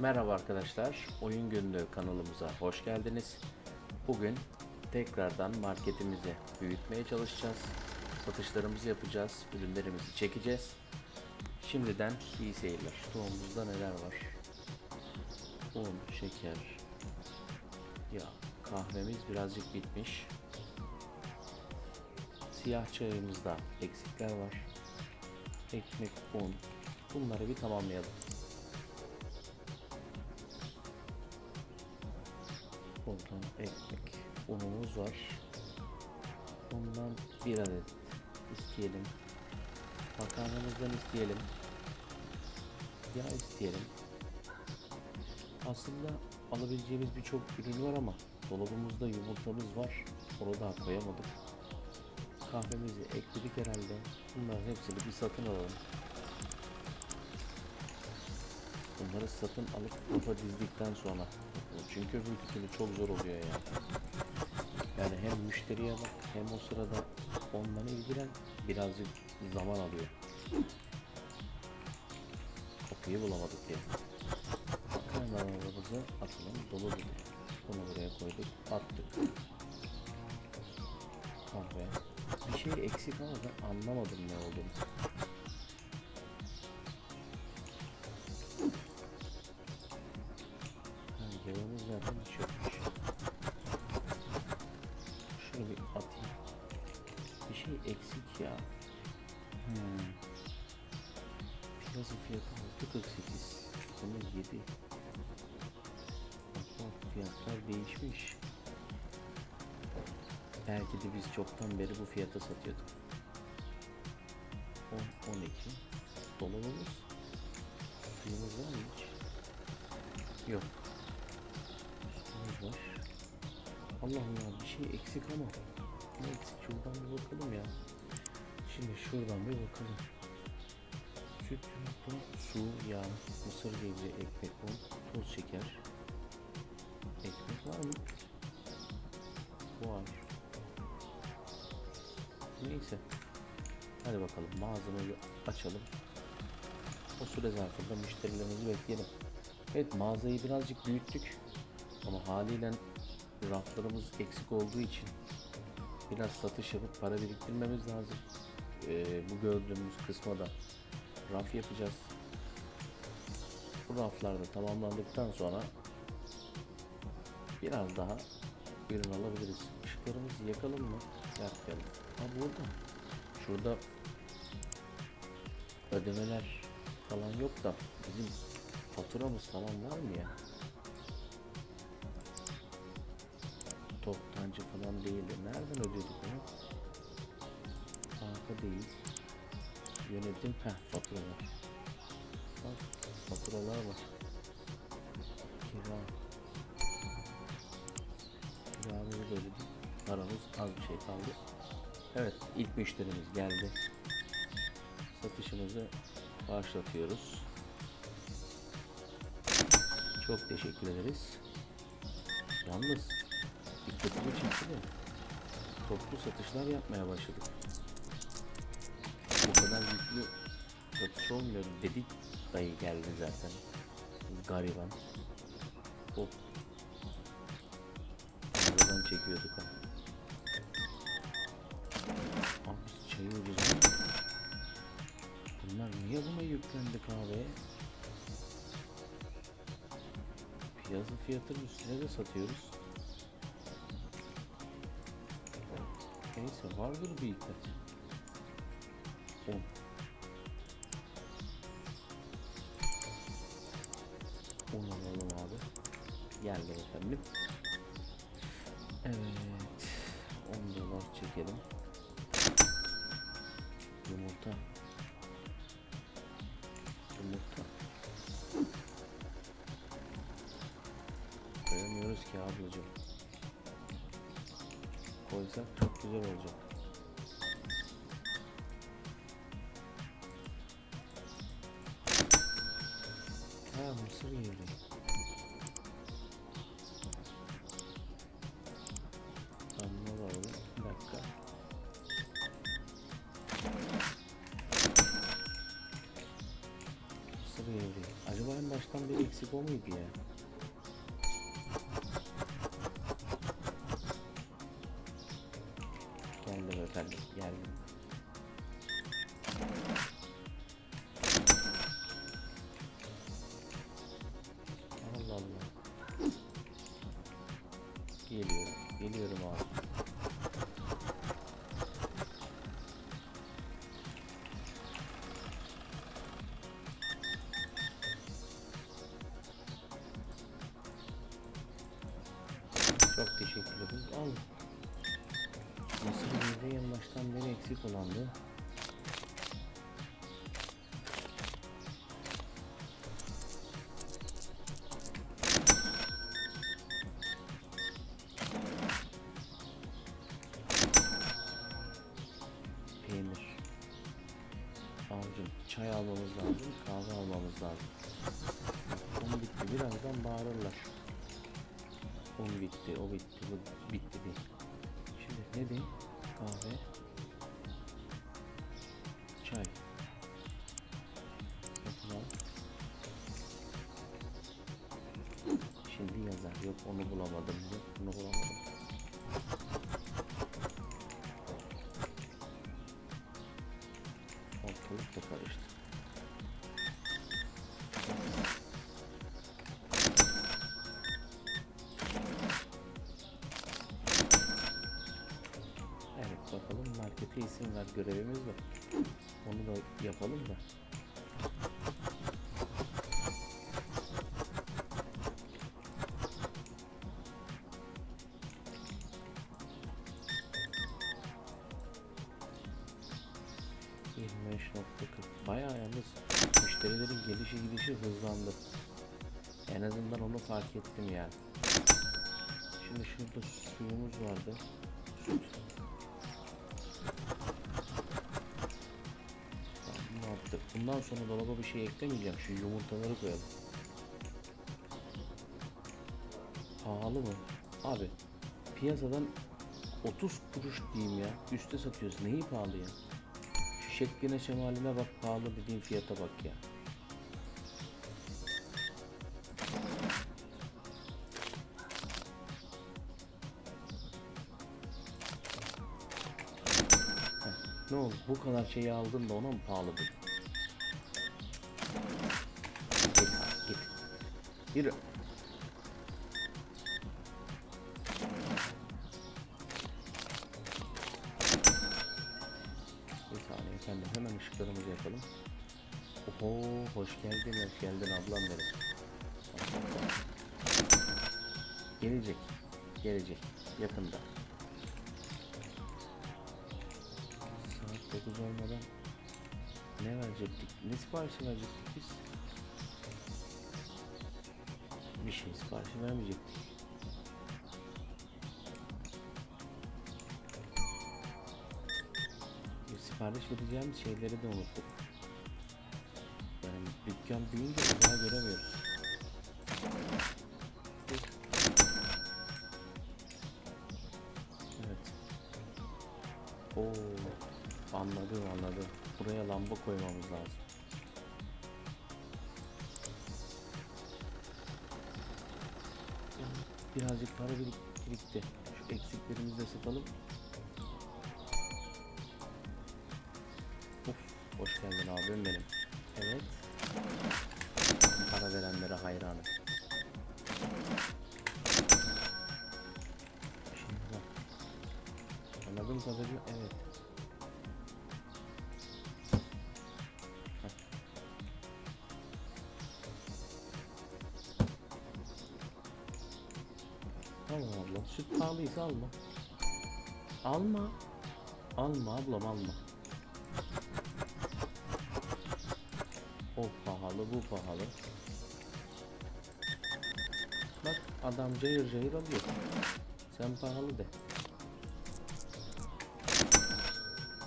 Merhaba arkadaşlar, Oyun Günlüğü kanalımıza hoş geldiniz. Bugün tekrardan marketimizi büyütmeye çalışacağız. Satışlarımızı yapacağız, ürünlerimizi çekeceğiz. Şimdiden iyi seyirler. Stoğumuzda neler var? Un, şeker, ya kahvemiz birazcık bitmiş. Siyah çayımızda eksikler var. Ekmek, un. Bunları bir tamamlayalım. Buradan ekmek, unumuz var. Bundan bir adet isteyelim. Makarnamızdan isteyelim. Yağ isteyelim. Aslında alabileceğimiz birçok ürün var ama dolabımızda yumurtamız var. Onu daha koyamadık. Kahvemizi ekledik herhalde. Bunların hepsini bir satın alalım. Bunları satın alıp rafa dizdikten sonra. Çünkü öbür türlü çok zor oluyor ya. Yani hem müşteriye bak hem o sırada onunla ilgilen birazcık zaman alıyor. Kapıyı bulamadık diye. Kanalımızı atalım dolu gibi. Bunu buraya koyduk attık. Kahve. Bir şey eksik ama ben anlamadım ne olduğunu. Piyasa fiyatı 6.48. Bunu 7. Bak fiyatlar değişmiş. Belki de biz çoktan beri bu fiyata satıyorduk. 10, 12. Dolabımız. Suyumuz var mı hiç? Yok. Üstümüz var. Allah Allah bir şey eksik ama. Ne eksik şuradan bir bakalım ya. Şimdi şuradan bir bakalım. Su, yağ, mısır gevreği, ekmek, un, toz şeker. Ekmek var mı? Var. Neyse. Hadi bakalım mağazamızı açalım. O süre zarfında müşterilerimizi bekleyelim. Evet mağazayı birazcık büyüttük. Ama haliyle raflarımız eksik olduğu için biraz satış yapıp para biriktirmemiz lazım. Ee, bu gördüğümüz kısma da raf yapacağız. Bu raflar da tamamlandıktan sonra biraz daha ürün alabiliriz. Işıklarımızı yakalım mı? Yakmayalım. Ha burada. Şurada ödemeler falan yok da bizim faturamız falan var mı ya? Toptancı falan değildi. Nereden ödüyorduk onu? Banka değil. Yönetim heh faturalar. Faturalar var. Kira. Kiramızı ödedik. Paramız az bir şey kaldı. Evet ilk müşterimiz geldi. Satışımızı başlatıyoruz. Çok teşekkür ederiz. Yalnız dikkatimi çekti de toplu satışlar yapmaya başladık. Bu kadar yüklü satış olmuyor dedik dayı geldi zaten. Gariban. Hop. Buradan çekiyorduk ha. Abi biz çayı ucuz? Bunlar niye buna yüklendi kahveye? Piyasa fiyatının üstüne de satıyoruz. Neyse vardır bir hikmet. 10 10 Geldi efendim. Evet. 10 dolar çekelim. Yumurta. Yumurta. Koyamıyoruz ki ablacığım. Koysak çok güzel olacak. Ha mısır gevreği. Baştan bir eksik o muydu ya? Geldim efendim, geldim. Allah Allah. Geliyorum, geliyorum abi. Al. Gevreği en baştan beri eksik olandı. Peynir. Avcım çay almamız lazım, kahve almamız lazım. Onu bitti. Birazdan bağırırlar. O bitti, o bitti, bu bitti değil. Şimdi ne diyeyim? Kahve. Çay. Yapılan. Şimdi yazar. Yok onu bulamadım. Yok bunu bulamadım. Bakalım markete isim ver görevimiz var. Onu da yapalım da. %25.40 Bayağı yalnız müşterilerin gelişi gidişi hızlandı. En azından onu fark ettim yani. Şimdi şurada suyumuz vardı. Süt. Bundan sonra dolaba bir şey eklemeyeceğim. Şu yumurtaları koyalım. Pahalı mı? Abi piyasadan 30 kuruş diyeyim ya. Üste satıyoruz. Neyi pahalı ya? Şu şekline şemaline bak pahalı dediğin fiyata bak ya. Ne oldu? Bu kadar şeyi aldın da ona mı pahalı bu? Yürü. Bir saniye efendim hemen ışıklarımızı yapalım. Oho hoş geldin hoş geldin ablam benim. Gelecek. Gelecek. Yakında. Saat 9 olmadan ne verecektik? Ne siparişi verecektik biz? Şey siparişi vermeyecektik. Bir sipariş vereceğimiz şeyleri de unuttuk. Yani dükkan büyüyünce daha göremiyoruz. Evet. Oo, anladım anladım. Buraya lamba koymamız lazım. Birazcık para birik- birikti. Şu eksiklerimizi de satalım. Of, hoş geldin abim benim. Evet. Para verenlere hayranım. Şimdi bak. Anladığım kadarıyla evet. Tamam abla. Süt pahalıysa alma. Alma. Alma ablam alma. O pahalı bu pahalı. Bak adam cayır cayır alıyor. Sen pahalı de.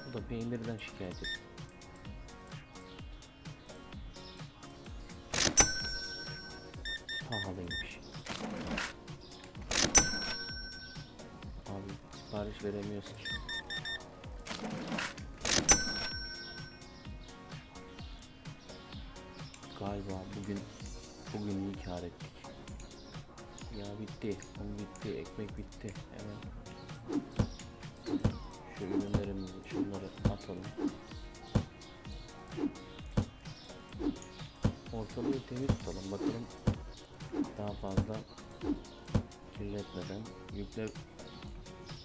Bu da peynirden şikayet et. Pahalıymış. Veremiyoruz ki. galiba bugün bugün iyi kar ettik. Ya bitti, un bitti, ekmek bitti. Hemen şu ürünlerimizi şunları atalım. Ortalığı temiz tutalım. Bakalım daha fazla kirletmeden yükle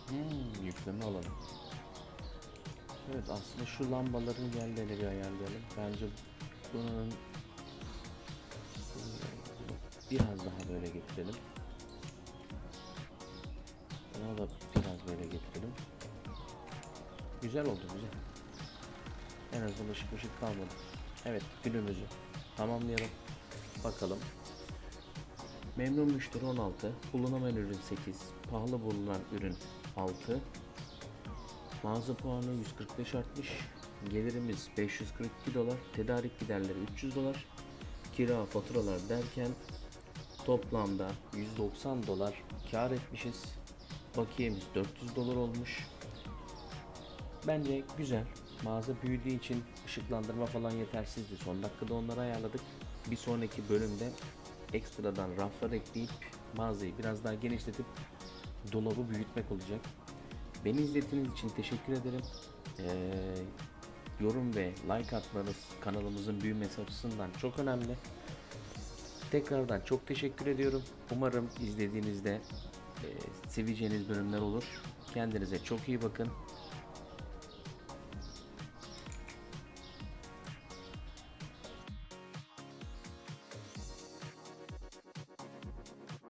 hmm, yükleme alalım. Evet aslında şu lambaların yerlerini bir ayarlayalım. Bence bunun biraz daha böyle getirelim. Buna da biraz böyle getirelim. Güzel oldu güzel. En azından ışık ışık kalmadı. Evet günümüzü tamamlayalım. Bakalım. Memnun müşteri 16, bulunamayan ürün 8, pahalı bulunan ürün 6, mağaza puanı 145 artmış, gelirimiz 542 dolar, tedarik giderleri 300 dolar, kira faturalar derken toplamda 190 dolar kar etmişiz. Bakiyemiz 400 dolar olmuş. Bence güzel. Mağaza büyüdüğü için ışıklandırma falan yetersizdi. Son dakikada onları ayarladık. Bir sonraki bölümde ekstradan raflar ekleyip mağazayı biraz daha genişletip dolabı büyütmek olacak. Beni izlediğiniz için teşekkür ederim. Ee, yorum ve like atmanız kanalımızın büyümesi açısından çok önemli. Tekrardan çok teşekkür ediyorum. Umarım izlediğinizde e, seveceğiniz bölümler olur. Kendinize çok iyi bakın.